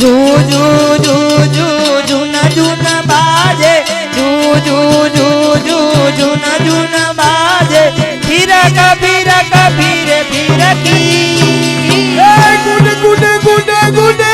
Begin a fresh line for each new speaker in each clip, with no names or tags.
জু জু জু জু জুনা জুনা বাজে। জু জু জু জু জুনা জুনা বাজে। ফিরা কবিরা কবিরে ফিরা কি?
গুডে গুডে গুডে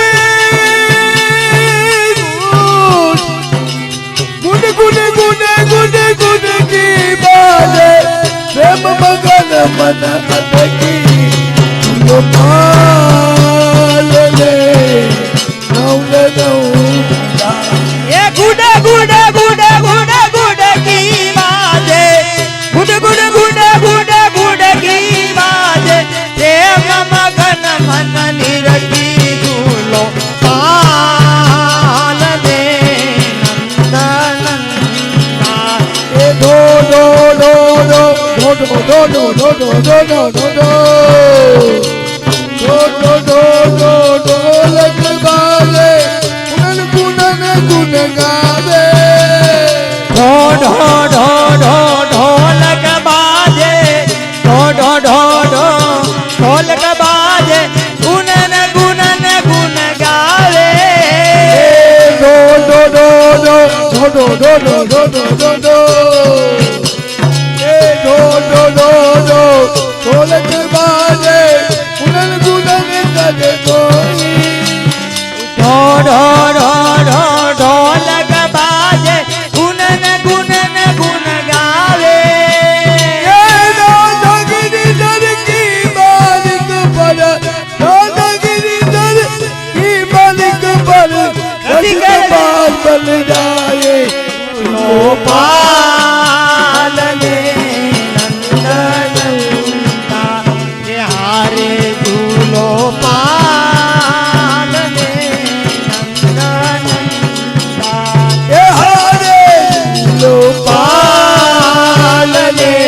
ढो ढो ढो
do do do do do do do hey do do do do kolak baje punan gudan kade koi
do do calle.